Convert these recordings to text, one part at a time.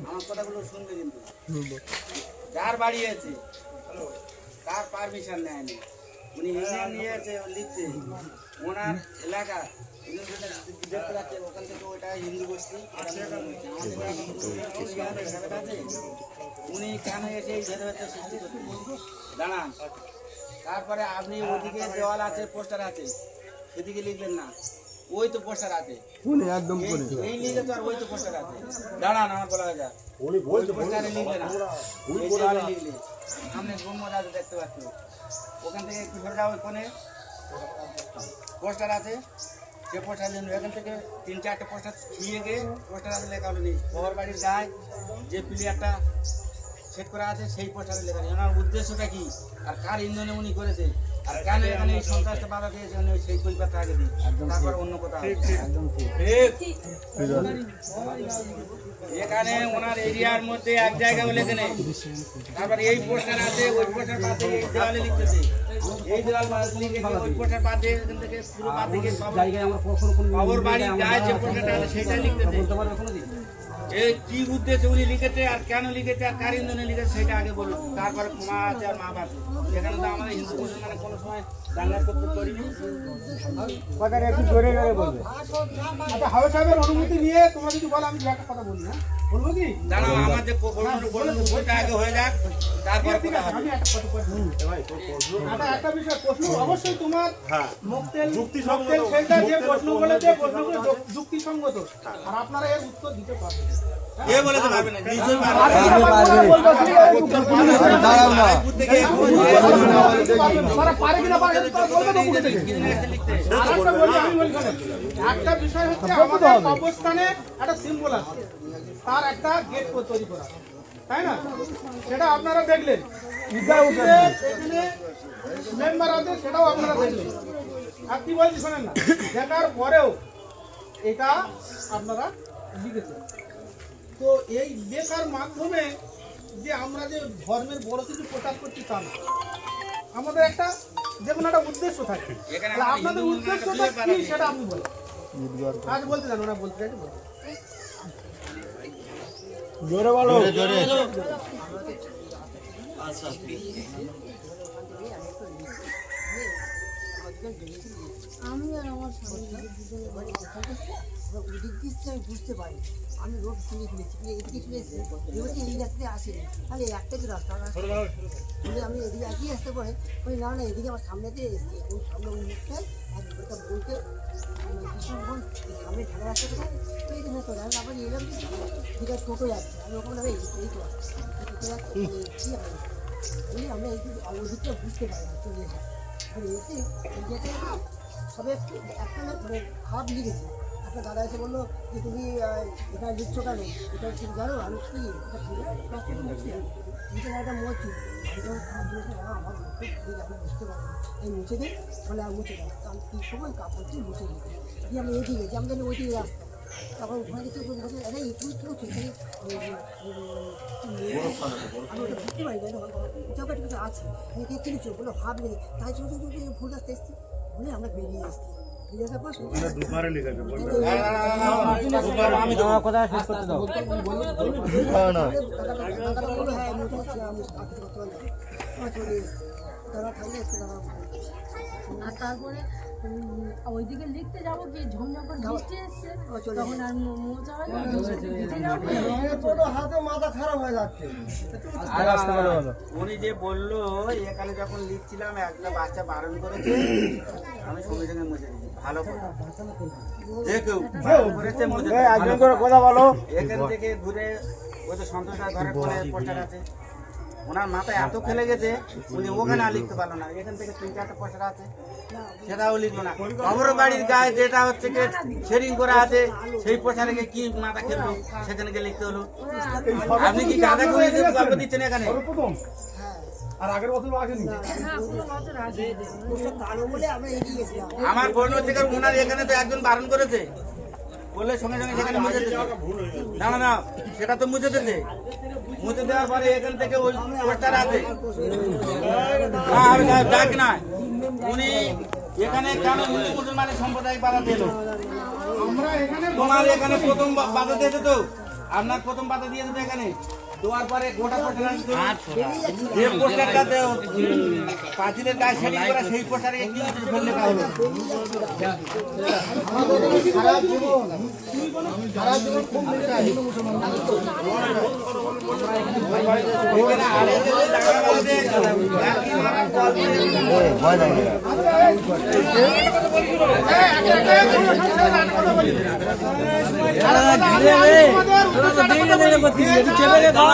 আমার কথাগুলো শুনবে কিন্তু। যার বাড়ি আছে তার পারমিশন নেয়নি। উনি ইউনিয়ন নিয়েছে ও লিখতে ওনার এলাকা দেখতে পাচ্ছে ওখান থেকে হিন্দু উনি কেন এসে এই ভেদাভেদটা সৃষ্টি করছেন দাঁড়ান। তারপরে আপনি ওদিকে দেওয়াল আছে পোস্টার আছে সেদিকে লিখবেন না। ওই তো পোস্টার আছে কোনে একদম কোনে এই লিখে তো আর ওই তো পোস্টার আছে দাঁড়ান আমার বলা যা উনি বলছে পোস্টারে লিখবে না। এই জায়গায় লিখলে সামনে ব্রহ্মদ আছে দেখতে পাচ্ছ। ওখান থেকে একটু সরে যাও ওখানে পোস্টার আছে সে পোস্টার জন্য এখান থেকে তিন চারটে পোস্টার ছুঁয়ে গিয়ে পোস্টার আছে লেখা হলো নেই ওর বাড়ির গায়ে যে প্লেয়ারটা সেট করা আছে সেই পোস্টারে লেখা নেই ওনার উদ্দেশ্যটা কি? আর কার ইন্ধনে উনি করেছে? আর কেন এখানে এই সন্ত্রাসটা বাধা দিয়েছে উনি সেই কলকাতা আগে দিই তারপর অন্য কোথাও ঠিক এখানে ওনার এরিয়ার মধ্যে এক জায়গায় লেখে নেই তারপর এই পোস্টার আছে ওই পোস্টার বাদ দিয়ে এই দেওয়ালে লিখতেছে। এই দেওয়াল বাদ ওই পোস্টার বাদ দিয়ে এখান থেকে পুরো বাদ খবর বাড়ি যায় যে পোস্টারটা আছে সেটা লিখতেছে। এই কি উদ্দেশ্যে উনি লিখেছে আর কেন লিখেছে আর কার ইন্ধনে লিখেছে সেটা আগে বলুন। তারপরে মা আছে আর মা আছে। এখানে তো আমাদের হিন্দু মুসলমানের কোনো সময় দাঙ্গা করতে পারিনি কথাটা একটু জোরে জোরে বলবে। আচ্ছা হাওয়া সাহেবের অনুমতি নিয়ে তোমরা যদি বলো আমি একটা কথা বলি হ্যাঁ? দাঁড়াও আমার যে আগে হয়ে যাক তারপর ঠিক কথা আছে হবে। আমি একটা কথা বলছি একটা একটা বিষয় প্রশ্ন অবশ্যই তোমার মকটেল যুক্তিসঙ্গত। মকটেল যে প্রশ্ন বলেছে প্রশ্নগুলো যুক্তিসঙ্গত। আর আপনারা এর উত্তর দিতে পারবেন। একটা বিষয় হচ্ছে আমাদের কবরস্থানে একটা সিম্বল আছে। তার একটা গেট তৈরি করা। তাই না? সেটা আপনারা দেখলেন। মেম্বার আছে সেটাও আপনারা দেখলেন। আর কি বলছি শোনেন না দেখার পরেও এটা আপনারা লিখেছেন। তো এই লেখার মাধ্যমে যে আমরা যে ধর্মের বড় কিছু প্রচার করছি তা না। আমাদের একটা যে কোনো একটা উদ্দেশ্য থাকে। আপনাদের উদ্দেশ্যটা কি সেটা আপনি বলেন আজ বলতে জানো না বলতে চাইছি। জোরে বলো। জোরে আমি আর আমার স্বামী দুজনে বাড়ি কোথায়? ওদিক দিচ্ছে আমি বুঝতে পারি আমি রোড চলে ফেলেছি এদিকে চলে এসেছি এবারে এই রাস্তায় আসেনি। তাহলে একটা যে রাস্তা? বলে আমি এদিকে এগিয়ে আসতে পারে। ওই না না এদিকে আমার সামনে দিয়ে এসেছি। সামনে ওই মুখটায় আর ওটা বলতে ভীষণ সামনে ঢাকা রাস্তা কোথায়? তো এই রাস্তা আমি আবার এলাম টোটো যাচ্ছে। আমি ওখানে এই এই তো এই টোটো যাচ্ছে কি বলি আমরা এই ওদিকটা বুঝতে পারি না চলে এসে এসে সবে একটা মানে খারাপ লিখেছে একটা দাদা এসে বলল যে তুমি এটা লিখছো কেন? এটা ঠিক জানো? আমি কি এটা এটা একটা মোচি আমার আমি বুঝতে এই মুছে বলে মুছে আমি কী কাপড় দিয়ে মুছে আমি তারপর ওটা বুঝতে পারি আছে। বলো বেরিয়ে তাই ভুল রাস্তা এসছি? বলে আমরা বেরিয়ে এসছি তারপরে ওইদিকে লিখতে যাব কি ঝমঝম করে বৃষ্টি এসছে তখন আর মো- মোচা হয় না ভিজে যাব। ছোট হাতে মাথা খারাপ হয়ে যাচ্ছে। উনি যে বলল এখানে যখন লিখছিলাম একটা বাচ্চা বারণ করেছে আমি সঙ্গে সঙ্গে মুছে দিচ্ছি ভালো কথা যে কেউ করেছে মুছে একজন করে কথা বলো। এখান থেকে ঘুরে ওই তো সন্তোষ ঘরের পরে পোস্টার আছে। ওনার মাথায় এত খেলে গেছে উনি ওখানে আর লিখতে পারল না। এখান থেকে তিন চারটে পোস্টার আছে সেটাও লিখলো না। খবর বাড়ির গায়ে যেটা হচ্ছে কি শেরিং করা আছে সেই পোস্টারে গিয়ে কি মাথা খেললো সেখানে গিয়ে লিখতে হলো। আপনি কি গাঁদা করে গল্প দিচ্ছেন এখানে? আর আগের বছর আসেনি? ওটা কালো বলে আমরা বোন হচ্ছে ওনার এখানে তো একজন বারণ করেছে। বললে সঙ্গে সঙ্গে সেখানে মুছে না না সেটা তো মুছে দিতে। মুছে দেওয়ার পরে এখান থেকে ওই পোস্টার আছে। না, আর যা- যাক না। উনি এখানে কেন হিন্দু মুসলমানের সম্প্রদায় বাধা দিল তোমার এখানে প্রথম বাধা দিয়েছে তো? আপনার প্রথম বাধা দিয়ে দেবে এখানে? দেওয়ার পরে গোটা পোস্টার যে পোস্টারটা পাঁচিলের গায়ে সেটিং করা সেই পোস্টারে কি ফেললে কা দিলে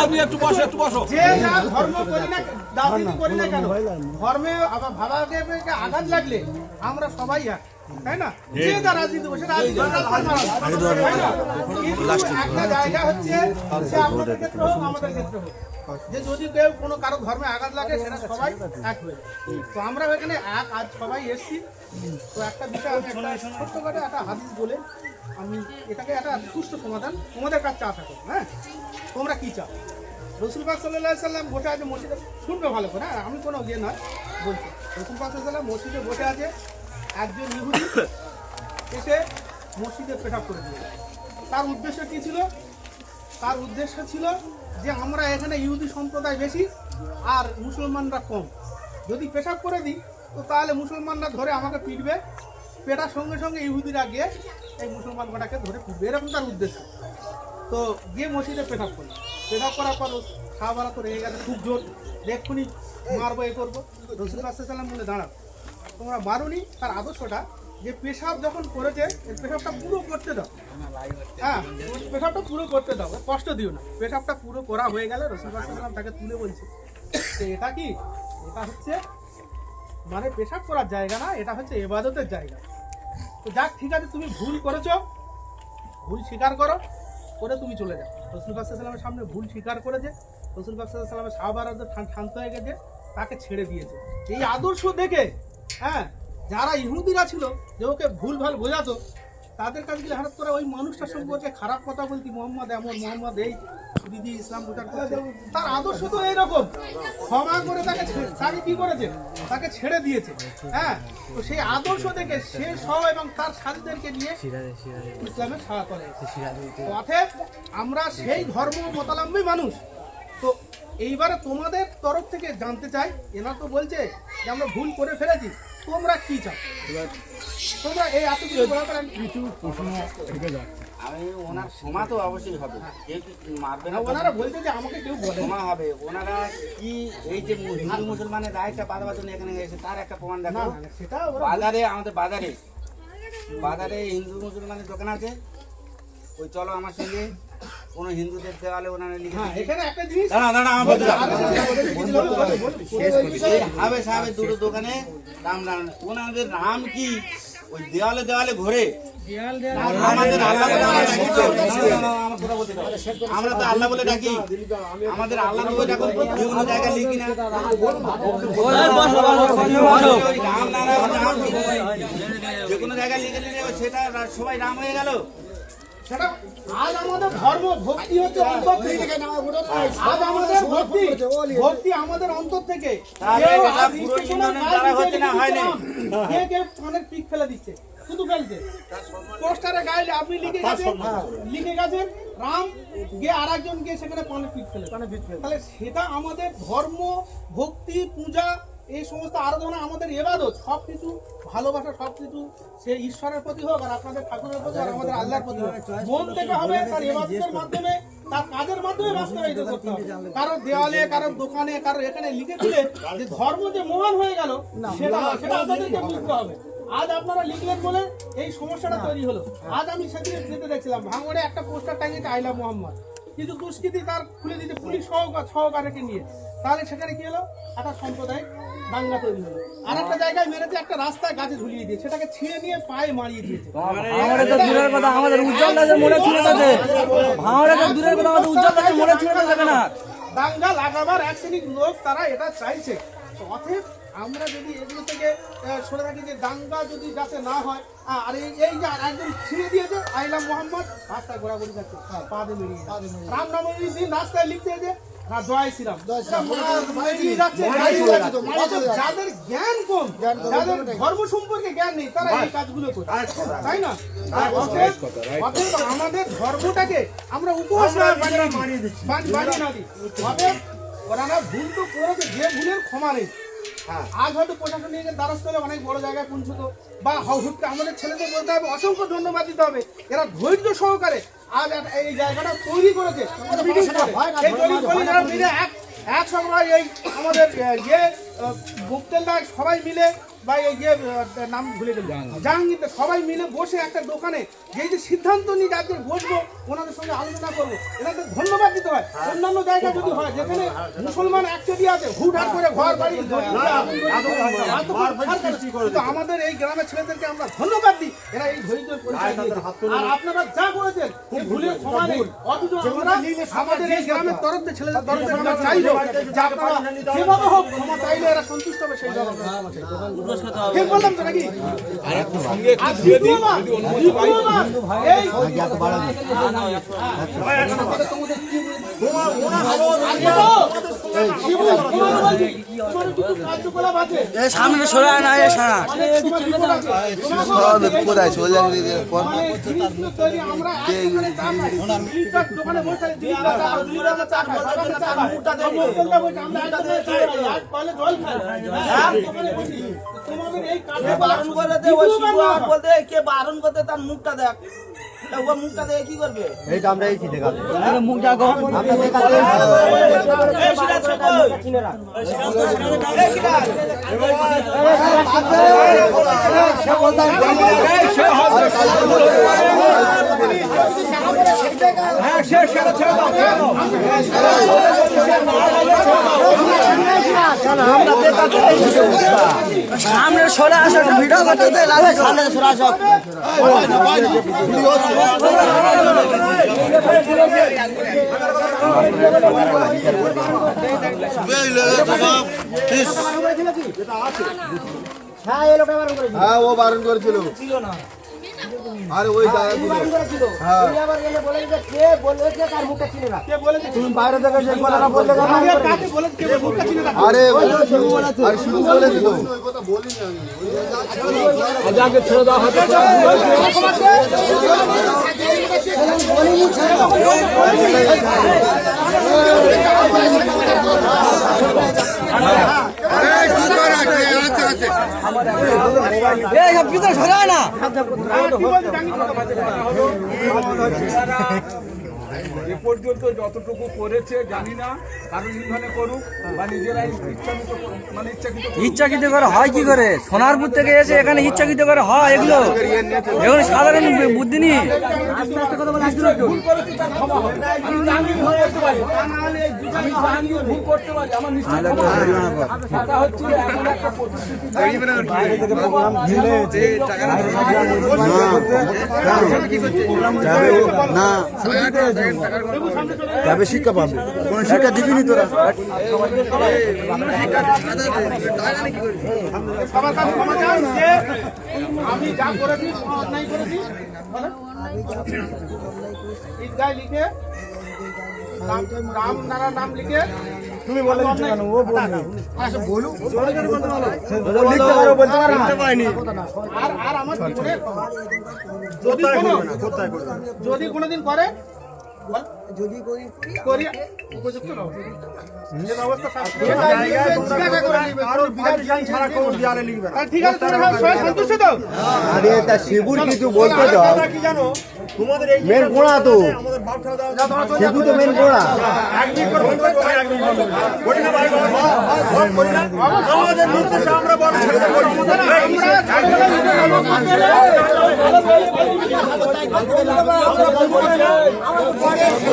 একই মারা গল্প। ভয় যে যা ধর্ম করি না রাজনীতি করি না কেন ধর্মে আবার ভাবাকে আঘাত লাগলে আমরা সবাই এক তাই না যে যা রাজনীতি করছে রাজনীতি করার তার মারা। তাই না? কিন্তু একটা জায়গা হচ্ছে সে আপনাদের ক্ষেত্রে হোক আমাদের ক্ষেত্রে হোক যে যদি কেউ কোনো কারও ধর্মে আঘাত লাগে সেটা সবাই এক হয়ে। তো আমরা এখানে এক আজ সবাই এসছি তো একটা বিষয় আমি একটা ছোট্ট করে একটা হাদিস বলে আমি এটাকে একটা সুষ্ঠু সমাধান। তোমাদের কাছে আশা করি হ্যাঁ? তোমরা কী চাও? রসুল পাক সাল্লাম বসে আছে মসজিদে, শুনবে ভালো করে হ্যাঁ? আমি কোনো ইয়ে নয়, বলছি। রসুল সাল্লাম মসজিদে বসে আছে, একজন ইহুদি এসে মসজিদে পেশাব করে দিল। তার উদ্দেশ্য কী ছিল? তার উদ্দেশ্য ছিল যে আমরা এখানে ইহুদি সম্প্রদায় বেশি আর মুসলমানরা কম। যদি পেশাব করে দিই তো তাহলে মুসলমানরা ধরে আমাকে পিটবে। পেটার সঙ্গে সঙ্গে ইহুদিরা গিয়ে এই মুসলমান কটাকে ধরে পিটবে এরকম তার উদ্দেশ্য। তো গিয়ে মসজিদে পেশাব করল। পেশাব করার পর সাহাবারা তো রেগে গেছে, খুব জোর। এক্ষুনি মারবো, এ করব। রসুল সাল্লাম বলে দাঁড়াও, তোমরা মারুনি তার আদর্শটা যে পেশাব যখন করেছে পেশাবটা পুরো করতে দাও। হ্যাঁ পেশাবটা পুরো করতে দাও কষ্ট দিও না। পেশাবটা পুরো করা হয়ে গেলে রসুল সাল্লাম তাকে তুলে বলছে এটা কি? এটা হচ্ছে মানে পেশাব করার জায়গা না, এটা হচ্ছে এবাদতের জায়গা। তো যাক, ঠিক আছে, তুমি ভুল করেছ। ভুল স্বীকার করো, করে তুমি চলে যাও। রসুল সাল্লামের সামনে ভুল স্বীকার করেছে। রসুল সাল্লামের সাহাবারা শান্ত হয়ে গেছে, তাকে ছেড়ে দিয়েছে। এই আদর্শ দেখে হ্যাঁ যারা ইহুদিরা ছিল, যে ওকে ভুল ভালো বোঝাতো, তাদের কাছে হঠাৎ করে ওই মানুষটার সম্পর্কে খারাপ কথা বলতি, মোহাম্মদ এমন, মোহাম্মদ এই। দিদি ইসলাম প্রচার করছে। তার আদর্শ তো এইরকম। ক্ষমা করে তাকে তাকে কি করেছে? তাকে ছেড়ে দিয়েছে। হ্যাঁ? তো সেই আদর্শ দেখে সে সহ এবং তার সাথীদেরকে নিয়ে ইসলামের সাহা করে। অতএব আমরা সেই ধর্ম মতালম্বী মানুষ। তো এইবারে তোমাদের তরফ থেকে জানতে চাই এনা তো বলছে যে আমরা ভুল করে ফেলেছি। তোমরা কি চাও? তোমরা এই এত কিছু প্রশ্ন থেকে যায় আমি ওনার ক্ষমা তো অবশ্যই হবে। কেউ কি মারবে না ওনারা বলছে যে আমাকে কেউ বলে ক্ষমা হবে। ওনারা কি এই যে হিন্দু মুসলমানের রায়টা বাঁধাবার জন্য এখানে এসে তার একটা প্রমাণ দেখো। সেটা বাজারে আমাদের বাজারে। বাজারে হিন্দু মুসলমানের দোকান আছে। ওই চলো আমার সঙ্গে। কোনো হিন্দুদের দেওয়ালে ওনারা লিখে হ্যাঁ এখানে একটা জিনিস দাঁড়া দাঁড়া আমার হাবে সাহেবের দুটো দোকানে রাম রাম ওনাদের নাম কি? ওই দেওয়ালে দেওয়ালে ঘোরে। আমাদের আমরা তো। আল্লাহ বলে ডাকি। আমাদের আল্লাহ বলে ডাকো বিভিন্ন জায়গায় লিখি না। ওই রাম নারায়ণ যে কোনো জায়গায় লিখে নিলে সেটা সবাই রাম হয়ে গেল। আজ আমাদের ধর্ম ভক্তি হচ্ছে অন্তর থেকে। আজ আমাদের ভক্তি ভক্তি আমাদের অন্তর থেকে। তাহলে কেউ এটা আজ পুরো স্টেশনের ইউনিয়নের গায়ে দ্বারা লিখে হচ্ছে না, দিচ্ছে হয়নি। রাম। কে কে পিক ফেলে দিচ্ছে শুধু ফেলছে। পোস্টারে গায়ে আপনি লিখে গেছেন লিখে গেছেন রাম গিয়ে আর একজন গিয়ে সেখানে পানের পিক ফেলে তাহলে সেটা আমাদের ধর্ম ভক্তি পূজা এই সমস্ত আরাধনা আমাদের এবাদত সব কিছু ভালোবাসা সব কিছু সে ঈশ্বরের প্রতি হোক আর আপনাদের ঠাকুরের প্রতি আর আমাদের আল্লাহর প্রতি হোক। মন থেকে হবে তার এবাদতের মাধ্যমে তার কাজের মাধ্যমে বাস্তবায়িত করতে হবে। কারও দেওয়ালে কারও দোকানে কারও এখানে লিখে দিলে যে ধর্ম যে মহান হয়ে গেল সেটা সেটা আপনাদেরকে বুঝতে হবে। আজ আপনারা লিখলেন বলে এই সমস্যাটা তৈরি হলো। আজ আমি সেদিনে যেতে দেখছিলাম ভাঙড়ে একটা পোস্টার টাঙিয়েছে আইলা মোহাম্মদ। কিন্তু দুষ্কৃতি তার খুলে দিতে পুলিশ সহকার সহকারীকে নিয়ে। তাহলে সেখানে কি হলো? একটা সম্প্রদায় দাঙ্গা তৈরি হলো। আর একটা জায়গায় মেরেছে একটা রাস্তায় গাছে ঝুলিয়ে দিয়ে। সেটাকে ছিঁড়ে নিয়ে পায়ে মারিয়ে দিয়েছে। আমাদের তো দূরের কথা আমাদের উজ্জ্বল দাসের মনে ছিল কাছে ভাঙড়ে তো দূরের কথা আমাদের উজ্জ্বল দাসের মনে ছিল যাবে না দাঙ্গা লাগাবার এক শ্রেণির লোক তারা এটা চাইছে। অতএব আমরা যদি এগুলো থেকে আহ, সরে থাকি যে দাঙ্গা যদি যাতে না হয় আর এই এই যে আর একজন ছিঁড়ে দিয়েছে আইলাম মোহাম্মদ রাস্তায় ঘোরাঘুরি যাচ্ছে পা দিয়ে মেরিয়ে রাম নবমীর দিন রাস্তায় লিখতে যে না। যাদের জ্ঞান কম যাদের ধর্ম সম্পর্কে জ্ঞান নেই তারা এই কাজগুলো করে। তাই না? অতএব অতএব আমাদের ধর্মটাকে আমরা উপহাস বানিয়ে দিচ্ছি। বানিয়ে না দিই। অতএব ওরা না ভুল তো করেছে যে ভুলের ক্ষমা নেই। আজ হয়তো প্রশাসনিকের দ্বারস্থ হলে অনেক বড় জায়গায় পৌঁছতো বা হুটকে। আমাদের ছেলেদের বলতে হবে অসংখ্য ধন্যবাদ দিতে হবে। এরা ধৈর্য সহকারে আজ এই জায়গাটা তৈরি করেছে। এক সময় এই আমাদের যে ইয়ে মুক্তেলদার সবাই মিলে এই যে নাম ভুলে গেল সবাই মিলে বসে একটা দোকানে যেই যে সিদ্ধান্ত নিয়ে যাদের বসবো ওনাদের সঙ্গে আলোচনা করব এনাদের ধন্যবাদ দিতে হয় অন্যান্য জায়গায় যদি হয় যেখানে মুসলমান একচেটি আছে হুটহাট করে ঘর বাড়ি আমাদের এই গ্রামের ছেলেদেরকে আমরা ধন্যবাদ দিই এরা এই ধৈর্যের পরিচয় আর আপনারা যা করেছেন এই ভুলের ক্ষমা নেই অথচ আমরা আমাদের এই গ্রামের তরফ থেকে ছেলেদের তরফ থেকে আমরা চাইব যে আপনারা যেভাবে হোক ক্ষমা চাইলে এরা সন্তুষ্ট হবে সেই জন্য আর সামনে সরে না এ সারা। কোথায় চলে যাবে মানে। তোমাদের এই বারণ করে দে ওই বলতে কে বারণ করতে তার মুখটা দেখ। ও মুখটা দেখে কি করবে আমরা এই চিঠি দেখাবো মুখ দেখো আমরা দেখাবো এই সিরাজ কে কই? এই সিরাজ। সামনে সরে আসো ভিডিও করতে লাগে সরে আসো হ্যাঁ ও বারণ করেছিল। আরে ওই হ্যাঁ কে? তুমি বাইরে থেকে সেই কথাটা বললে কেন? আমি কাকে বলে কে মুখটা চিনে রাখো। আরে আয় না আর কি বলছে না। এ পর্যন্ত যতটুকু করেছে জানি না কারণ ইভানে করুক বা নিজেরাই ইচ্ছাকৃত মানে ইচ্ছাকৃত ইচ্ছাকৃত করে হয় কি করে সোনারপুর থেকে এসে এখানে ইচ্ছাকৃত করে হয় এগুলো এগুলো সাধারণ বুদ্ধি নেই ভুল করেছি তার ক্ষমা হবে আমি জাহাঙ্গীর ভুল করতে পারি আমি জাহাঙ্গীর ভুল করতে পারি আমার নিশ্চয় কথা হচ্ছে এমন একটা প্রতিশ্রুতি না যাবে শিক্ষা পাবে। কোন শিক্ষা দিবিনি তোরা? সবার কাছে ক্ষমা চান যে আমি যা করেছি অন্যায় করেছি ঈদগায় লিখে রাম রাম নারা নাম লিখে তুমি বলে কেন ও আচ্ছা বলুক লিখতে পারো বলতে পারো না। আর আর আমার জীবনে যদি কোনো যদি কোনোদিন করে বল, যদি গরিব করি উপযুক্ত শিবুর কিছু বলতে দাও মেন গোড়া তো শিবু তো মেন গোড়া আমরা